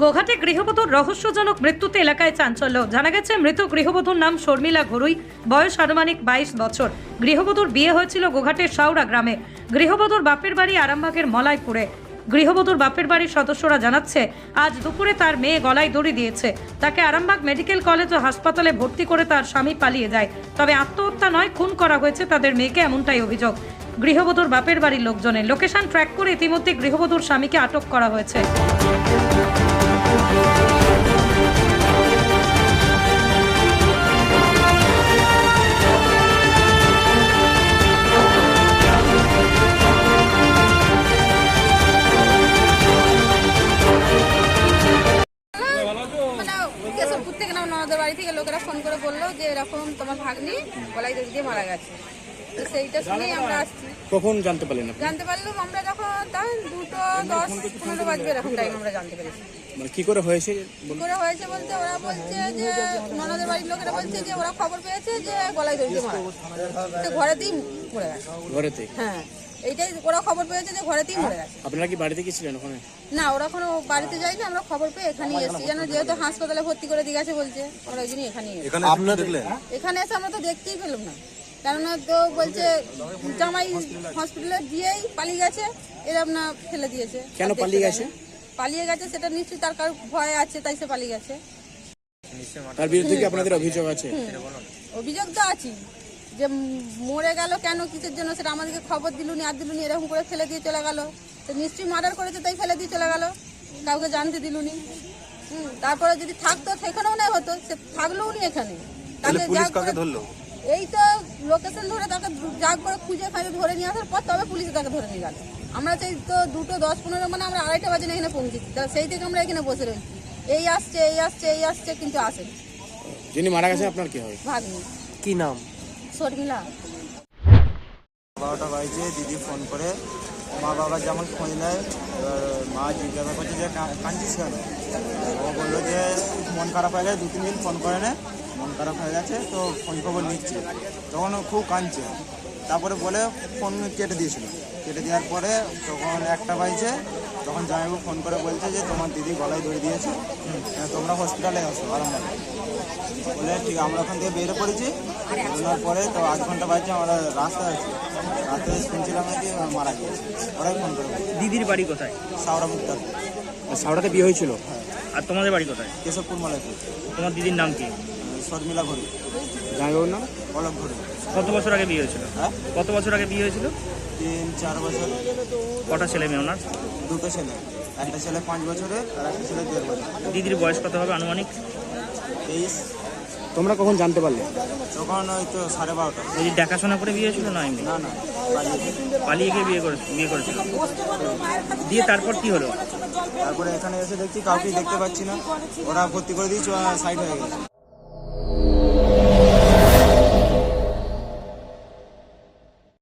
গোঘাটে গৃহবধূর রহস্যজনক মৃত্যুতে এলাকায় চাঞ্চল্য। জানা গেছে, মৃত গৃহবধূর নাম শর্মিলা ঘরুই। বয়স আনুমানিক বাইশ বছর। গৃহবধূর বিয়ে হয়েছিল গোঘাটের শাওড়া গ্রামে। গৃহবধূর বাপের বাড়ি আরামবাগের মলাইপুরে। গৃহবধূর বাপের বাড়ির সদস্যরা জানাচ্ছে, আজ দুপুরে তার মেয়ে গলায় দড়ি দিয়েছে। তাকে আরামবাগ মেডিকেল কলেজ ও হাসপাতালে ভর্তি করে তার স্বামী পালিয়ে যায়। তবে আত্মহত্যা নয়, খুন করা হয়েছে তাদের মেয়েকে এমনটাই অভিযোগ। গৃহবধূর বাপের বাড়ির লোকজনের লোকেশন ট্র্যাক করে ইতিমধ্যে গৃহবধূর স্বামীকে আটক করা হয়েছে। মানে ননদের বাড়ি থেকে লোকেরা ফোন করে বলল যে এরকম তোমার ভাগ্নি গলায় দড়ি দিয়ে মারা গেছে। তো সেইটা শুনেই আমরা আসছি। কখন জানতে পারলেন আপনি? জানতে পারলাম আমরা যখন দুটো দশ পনেরো বাজবে এরকম টাইম আমরা জানতে পেরেছি। মানে কি করে হয়েছে কি করে হয়েছে বলতে ওরা বলছে যে ননদের বাড়ির লোকেরা বলছে যে ওরা খবর পেয়েছে যে গলায় দড়ি দিয়ে মারা গেছে। তো ঘরেতেই গেছে। ঘরেতে হ্যাঁ। এইটাই ওরা খবর পেয়েছে যে ঘরেতেই মরে গেছে। আপনারা কি বাড়িতে গেছিলেন ওখানে? না ওরা কোনো বাড়িতে যায়নি আমরা খবর পেয়ে এখানেই এসেছি। যেন যেহেতু হাসপাতালে ভর্তি করে দিয়ে গেছে বলছে ওরা ওই জন্যই এখানেই এসেছি। এখানে আপনার দেখলেন? এখানে এসে আমরা তো দেখতেই পেলাম না। কেননা তো বলছে জামাই হসপিটালে দিয়েই পালিয়ে গেছে এরকম না ফেলে দিয়েছে। কেন আর দেখতে পালিয়ে গেছে? পালিয়ে গেছে সেটা নিশ্চয়ই তার কারও ভয় আছে তাই সে পালিয়ে গেছে। তার বিরুদ্ধে কি আপনাদের অভিযোগ আছে? অভিযোগ তো আছে যে মরে গেল কেন কিসের জন্য? সেটা আমাদেরকে খবর দিলুনি আর দিলুনি এরকম করে ফেলে দিয়ে চলে গেল। তো নিশ্চয়ই মার্ডার করেছে তাই ফেলে দিয়ে চলে গেল। কাউকে জানতে দিলুনি। হুম তারপরে যদি থাকতো সেখানেও না হতো সে থাকলেও নি এখানে। তাকে যা করে- ধরলো? এই তো লোকেশন ধরে তাকে যা করে খুঁজে খাঁজে ধরে নিয়ে আসার পর তবে পুলিশ তাকে ধরে নিয়ে গেল। আমরা সেই তো দুটো দশ পনেরো মানে আমরা আড়াইটা বাজে না এখানে পৌঁছেছি। তা সেই থেকে আমরা এখানে বসে রয়েছি এই আসছে এই আসছে এই আসছে কিন্তু আসেনি। যিনি মারা গেছে আপনার কি হয়? ভাগ্নি। কি নাম? শর্মিলা। বারোটা বাজছে দিদি ফোন করে। মা বাবা যেমন খোঁজ নেয় মা জিজ্ঞাসা করছে যে, "কা- কাঁদছিস কেন? ও বলল যে, মন খারাপ হয়ে গেছে দু তিন দিন ফোন করে নে, মন খারাপ হয়ে গেছে, তো খোঁজ খবর নিচ্ছে। তখন খুব কাঁদছে। তারপরে বলে ফোন কেটে দিয়েছিল। কেটে দেওয়ার পরে তখন একটা বাজছে তখন জামাইবাবু ফোন করে বলছে যে তোমার দিদি গলায় ধরে দিয়েছে হ্যাঁ, তোমরা হসপিটালে আসো আরামবাগে। বলে ঠিক আমরা ওখান থেকে বেরিয়ে পড়েছি বেরোনোর পরে তো আধ ঘণ্টা বাজছে আমরা রাস্তায় আছি। রাতে শুনছিলাম নাকি মারা গিয়েছে। ওরাই ফোন করে দিদির বাড়ি কোথায়? সাউরা মুক্তার। সাউরাতে বিয়ে হয়েছিল? আর তোমাদের বাড়ি কোথায়? কেশবপুর মালাইপুর। তোমার দিদির নাম কি? শর্মিলা ঘড়ি জামাইবাবুর নাম অলক ঘড়ি কত বছর আগে বিয়ে হয়েছিল? হ্যাঁ? কত বছর আগে বিয়ে হয়েছিল? তিন চার বছর। কটা ছেলে মেয়ে ওনার? দুটো ছেলে। একটা ছেলে পাঁচ বছরের আর একটা ছেলে দেড় বছর। দিদির বয়স কত হবে আনুমানিক? তেইশ। তোমরা কখন জানতে পারলে? তখন ওই তো সাড়ে বারোটা। দিদি দেখাশোনা করে বিয়ে হয়েছিল না এমনি? না না পালিয়ে পালিয়ে গিয়ে বিয়ে করে বিয়ে করেছিল। দিয়ে তারপর কি হলো? তারপরে এখানে এসে দেখছি কাউকে দেখতে পাচ্ছি না। ওরা ভর্তি করে দিয়েছে সাইড হয়ে গেছে।